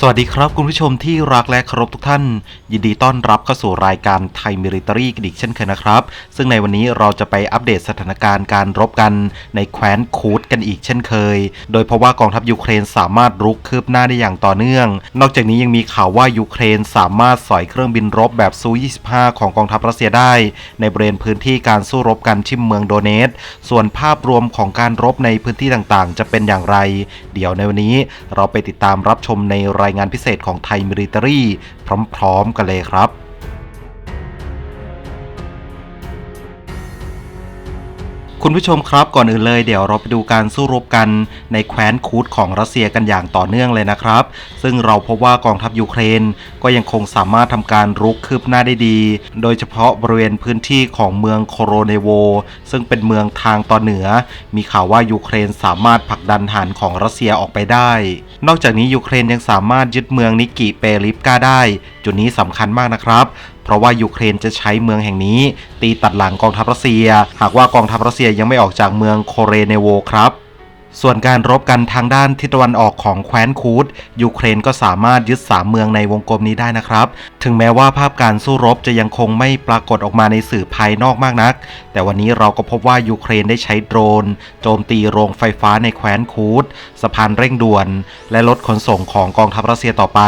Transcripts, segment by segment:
สวัสดีครับคุณผู้ชมที่รักและเคารพทุกท่าน ยินดีต้อนรับเข้าสู่รายการไทยมิลิตรีกันอีกเช่นเคยนะครับ ซึ่งในวันนี้เราจะไปอัปเดตสถานการณ์การรบกันในแคว้นคูดกันอีกเช่นเคย โดยเพราะว่ากองทัพยูเครนสามารถรุกคืบหน้าได้อย่างต่อเนื่อง นอกจากนี้ยังมีข่าวว่ายูเครนสามารถสอยเครื่องบินรบแบบซู25 ของกองทัพรัสเซียได้ ในบริเวณพื้นที่การสู้รบกันที่เมืองโดเนตส่วนภาพรวมของการรบในพื้นที่ต่างๆ จะเป็นอย่างไร เดี๋ยวในวันนี้เราไปติดตามรับชมในรายงานพิเศษของไทยมิลิตรีพร้อม ๆ กันเลยครับ คุณผู้ชมครับก่อนอื่นเลยเดี๋ยวเราไปดูการสู้รบกันในแคว้นคูดของรัสเซียกันอย่างต่อเนื่องเลยนะครับ ซึ่งเราพบว่ากองทัพยูเครนก็ยังคงสามารถทำการรุกคืบหน้าได้ดี โดยเฉพาะบริเวณพื้นที่ของเมืองโคโรเนโว ซึ่งเป็นเมืองทางตอนเหนือ มีข่าวว่ายูเครนสามารถผลักดันฐานของรัสเซียออกไปได้ นอกจากนี้ยูเครนยังสามารถยึดเมืองนิกิเปริฟกาได้ จุดนี้สำคัญมากนะครับ เพราะว่ายูเครนจะใช้เมืองแห่งนี้ ตีตัดหลังกองทัพรัสเซีย หากว่ากองทัพรัสเซียยังไม่ออกจากเมืองโคเรเนโวครับ ส่วนการรบกันทางด้านทิศตะวันออกของแคว้นคูดยูเครนก็สามารถยึดสามเมืองในวงกลมนี้ได้นะครับ ถึงแม้ว่าภาพการสู้รบจะยังคงไม่ปรากฏออกมาในสื่อภายนอกมากนัก แต่วันนี้เราก็พบว่ายูเครนได้ใช้โดรน โจมตีโรงไฟฟ้าในแคว้นคูดสะพานเร่งด่วน และรถขนส่งของกองทัพรัสเซียต่อไป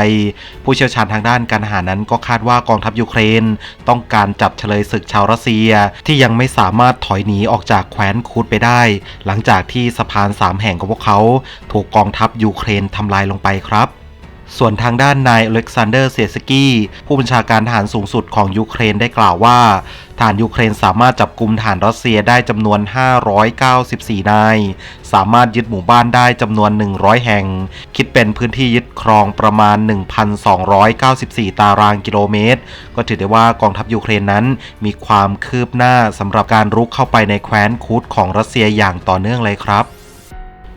ผู้เชี่ยวชาญทางด้านการทหารนั้นก็คาดว่ากองทัพยูเครน ต้องการจับเฉลยศึกชาวรัสเซีย ที่ยังไม่สามารถถอยหนีออกจากแคว้นคูดไปได้ หลังจากที่สะพานสามแห่งของพวกเขา ถูกกองทัพยูเครนทำลายลงไปครับ ส่วนทางด้านนายอเล็กซานเดอร์เซียสกี้ผู้บัญชาการทหารสูงสุดของยูเครนได้กล่าวว่าฐานยูเครนสามารถจับกลุ่มฐานรัสเซียได้จำนวน 594 นาย สามารถยึดหมู่บ้านได้จำนวน 100 แห่ง คิดเป็นพื้นที่ยึดครองประมาณ 1,294 ตารางกิโลเมตร ก็ถือได้ว่ากองทัพยูเครนนั้นมีความคืบหน้าสำหรับการรุกเข้าไปในแคว้นคูดของรัสเซียอย่างต่อเนื่องเลยครับ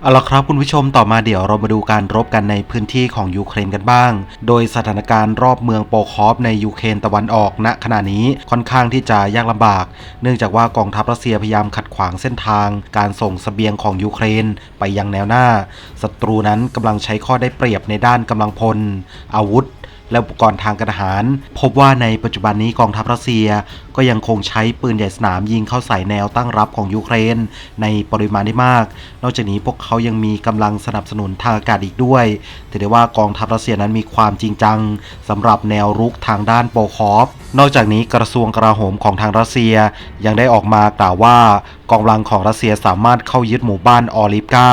เอาละครับคุณผู้ชมต่อมาเดี๋ยวเรามาดูการรบกันในพื้นที่ของยูเครนกันบ้าง โดยสถานการณ์รอบเมืองโปคอฟในยูเครนตะวันออกณขณะนี้ค่อนข้างที่จะยากลำบาก เนื่องจากว่ากองทัพรัสเซียพยายามขัดขวางเส้นทาง การส่งสเสบียงของยูเครนไปยังแนวหน้าศัตรูนั้นกำลังใช้ข้อได้เปรียบในด้านกำลังพล อาวุธและอุปกรณ์ทางการทหาร พบว่าในปัจจุบันนี้กองทัพรัสเซียก็ยังคงใช้ปืนใหญ่สนามยิงเข้าใส่แนวตั้งรับของยูเครน ในปริมาณที่มาก นอกจากนี้พวกเขายังมีกำลังสนับสนุนทางอากาศอีกด้วยถือได้ว่ากองทัพรัสเซียนั้นมีความจริงจังสำหรับแนวรุกทางด้านโปคอฟนอกจากนี้กระทรวงกลาโหมของทางรัสเซีย ยังได้ออกมากล่าวว่ากองกำลังของรัสเซียสามารถเข้ายึดหมู่บ้านออลิฟกา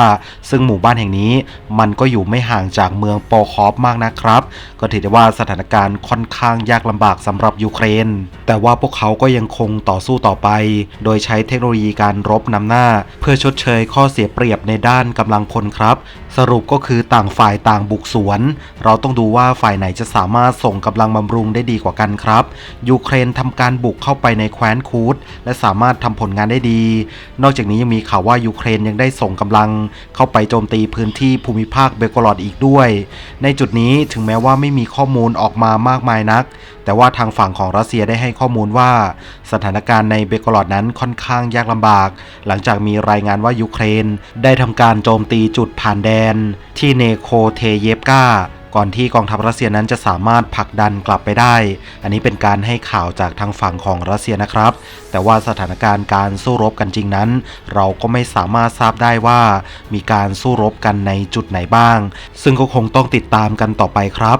ซึ่งหมู่บ้านแห่งนี้มันก็อยู่ไม่ห่างจากเมืองโปคอฟมากนะครับ ก็ถือได้ว่าสถานการณ์ค่อนข้างยากลำบากสำหรับยูเครน แต่ว่าพวกเขาเขาก็ยังคงต่อสู้ต่อไป โดยใช้เทคโนโลยีการรบนำหน้า เพื่อชดเชยข้อเสียเปรียบในด้านกำลังพลครับ สรุปก็คือต่างฝ่ายต่างบุกสวน เราต้องดูว่าฝ่ายไหนจะสามารถส่งกำลังบำรุงได้ดีกว่ากันครับ ยูเครนทำการบุกเข้าไปในแคว้นคูดและสามารถทำผลงานได้ดี นอกจากนี้ยังมีข่าวว่ายูเครนยังได้ส่งกำลัง เข้าไปโจมตีพื้นที่ภูมิภาคเบลกรอดอีกด้วย ในจุดนี้ถึงแม้ว่าไม่มีข้อมูลออกมามากมายนัก แต่ว่าทางฝั่งของรัสเซียได้ให้ข้อมูลว่าสถานการณ์ในเบลกรอดนั้นค่อนข้างยากลำบาก หลังจากมีรายงานว่ายูเครน ได้ทำการโจมตีจุดผ่านแดน ที่เนโคเทเยฟกาก่อนที่กองทัพรัสเซียนั้นจะสามารถผลักดันกลับไปได้ อันนี้เป็นการให้ข่าวจากทางฝั่งของรัสเซียนะครับ แต่ว่าสถานการณ์การสู้รบกันจริงนั้น เราก็ไม่สามารถทราบได้ว่า มีการสู้รบกันในจุดไหนบ้าง ซึ่งก็คงต้องติดตามกันต่อไปครับ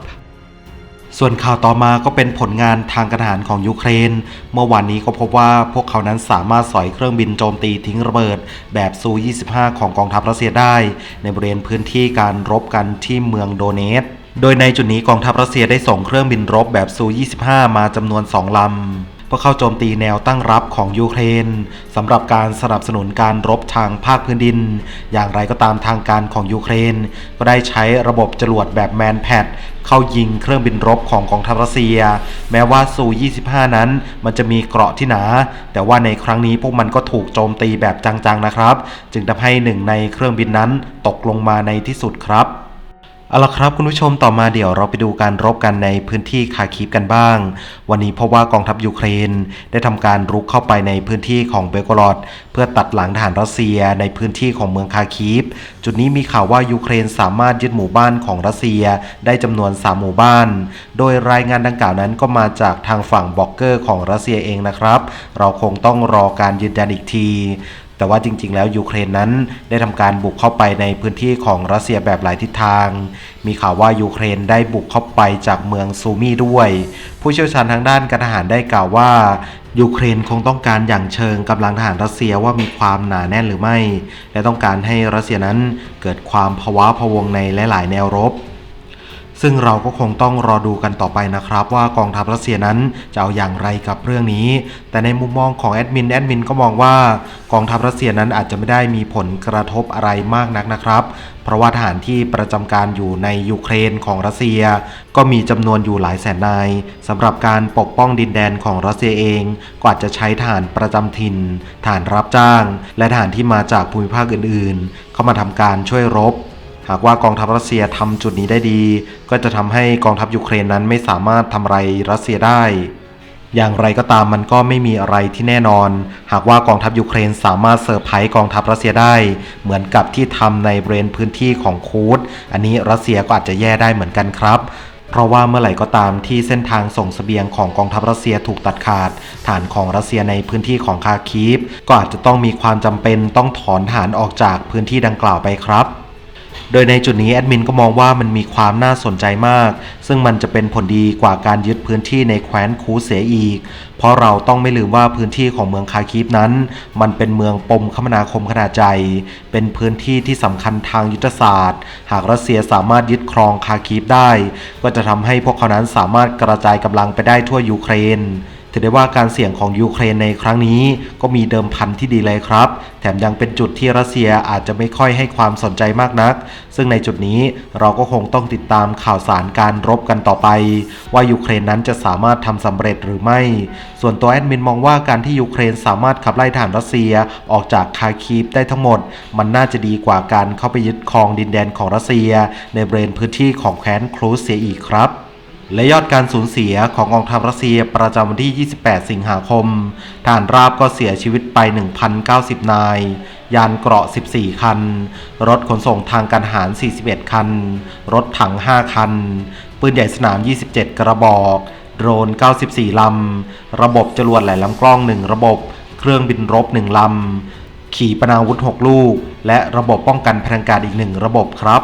ส่วนข่าวต่อมาก็เป็นผลงานทางการทหารของยูเครน เมื่อวานนี้ก็พบว่าพวกเขานั้นสามารถสอยเครื่องบินโจมตีทิ้งระเบิด แบบซู 25 ของกองทัพรัสเซียได้ ในบริเวณพื้นที่การรบกันที่เมืองโดเนตโดยในจุดนี้กองทัพรัสเซียได้ส่งเครื่องบินรบแบบซู 25 มาจำนวน 2 ลำ เพื่อเข้าโจมตีแนวตั้งรับของยูเครนสำหรับการสนับสนุนการรบทางภาคพื้นดิน อย่างไรก็ตามทางการของยูเครน ก็ได้ใช้ระบบจรวดแบบแมนแพดเข้ายิงเครื่องบินรบของกองทัพรัสเซีย แม้ว่าซู 25 นั้น มันจะมีเกราะที่หนา แต่ว่าในครั้งนี้พวกมันก็ถูกโจมตีแบบจังๆนะครับ จึงทำให้หนึ่งในเครื่องบินนั้นตกลงมาในที่สุดครับ เอาละครับคุณผู้ชมต่อมาเดี๋ยวเราไปดูการรบกันในพื้นที่คาคีฟกันบ้าง วันนี้เพราะว่ากองทัพยูเครน ได้ทำการรุกเข้าไปในพื้นที่ของเบลกรอดเพื่อตัดหลังทหารรัสเซียในพื้นที่ของเมืองคาคีฟ จุดนี้มีข่าวว่ายูเครนสามารถยึดหมู่บ้านของรัสเซียได้จำนวน 3 หมู่บ้าน โดยรายงานดังกล่าวนั้นก็มาจากทางฝั่งบล็อกเกอร์ของรัสเซียเองนะครับ เราคงต้องรอการยืนยันอีกที แต่ว่าจริง ๆ แล้วยูเครนนั้นได้ทำการบุกเข้าไปในพื้นที่ของรัสเซียแบบหลายทิศทาง มีข่าวว่ายูเครนได้บุกเข้าไปจากเมืองซูมีด้วย ผู้เชี่ยวชาญทางด้านการทหารได้กล่าวว่ายูเครนคงต้องการอย่างเชิงกำลังทหารรัสเซียว่ามีความหนาแน่นหรือไม่ และต้องการให้รัสเซียนั้นเกิดความภาวะพะวงในหลาย ๆ แนวรบ ซึ่งเราก็คงต้องรอดูกันต่อไปนะครับ ว่ากองทัพรัสเซียนั้นจะเอาอย่างไรกับเรื่องนี้ แต่ในมุมมองของแอดมินแอดมินก็มองว่ากองทัพรัสเซียนั้นอาจจะไม่ได้มีผลกระทบอะไรมากนักนะครับ เพราะว่าทหารที่ประจำการอยู่ในยูเครนของรัสเซีย ก็มีจำนวนอยู่หลายแสนนายสำหรับการปกป้องดินแดนของรัสเซียเองก็อาจจะใช้ทหารประจำถิ่นทหารรับจ้าง และทหารที่มาจากภูมิภาคอื่นๆ เข้ามาทำการช่วยรบ หากว่ากองทัพรัสเซียทำจุดนี้ได้ดี ก็จะทำให้กองทัพยูเครนนั้นไม่สามารถทำอะไรรัสเซียได้ อย่างไรก็ตามมันก็ไม่มีอะไรที่แน่นอน หากว่ากองทัพยูเครนสามารถเซอร์ไพรส์กองทัพรัสเซียได้ เหมือนกับที่ทำในบริเวณพื้นที่ของคูดอันนี้รัสเซียก็อาจจะแย่ได้เหมือนกันครับเพราะว่าเมื่อไหร่ก็ตามที่เส้นทางส่งเสบียงของกองทัพรัสเซียถูกตัดขาด ฐานของรัสเซียในพื้นที่ของคาคีฟก็อาจจะต้องมีความจำเป็นต้องถอนฐานออกจากพื้นที่ดังกล่าวไปครับ โดยในจุดนี้แอดมินก็มองว่ามันมีความน่าสนใจมาก ซึ่งมันจะเป็นผลดีกว่าการยึดพื้นที่ในแคว้นคูเสียอีก เพราะเราต้องไม่ลืมว่าพื้นที่ของเมืองคาคีฟนั้น มันเป็นเมืองปมคมนาคมขนาดใหญ่เป็นพื้นที่ที่สำคัญทางยุทธศาสตร์ หากรัสเซียสามารถยึดครองคาคีฟได้ ก็จะทำให้พวกเขานั้นสามารถกระจายกำลังไปได้ทั่วยูเครน อได้ว่าการเสี่ยงของยูเครนในครั้งนี้ก็มีเดิมพันที่ดีเลยครับ แถมยังเป็นจุดที่รัสเซียอาจจะไม่ค่อยให้ความสนใจมากนัก ซึ่งในจุดนี้เราก็คงต้องติดตามข่าวสารการรบกันต่อไป ว่ายูเครนนั้นจะสามารถทำสำเร็จหรือไม่ ส่วนตัวแอดมินมองว่าการที่ยูเครนสามารถขับไล่ฐานรัสเซียออกจากคาคีฟได้ทั้งหมด มันน่าจะดีกว่าการเข้าไปยึดครองดินแดนของรัสเซีย ในบริเวณพื้นที่ของแคว้นครูเสียอีกครับ และยอดการสูญเสียของกองทัพรัสเซียประจำวันที่ 28 สิงหาคมทหารราบก็เสียชีวิตไป 1,090 นาย ยานเกราะ 14 คัน รถขนส่งทางการทหาร 41 คัน รถถัง 5 คัน ปืนใหญ่สนาม 27 กระบอก โดรน 94 ลำ ระบบจรวดหลายลำกล้อง 1 ระบบ เครื่องบินรบ 1 ลำ ขีปนาวุธ 6 ลูก และระบบป้องกันพลังการอีก 1 ระบบครับ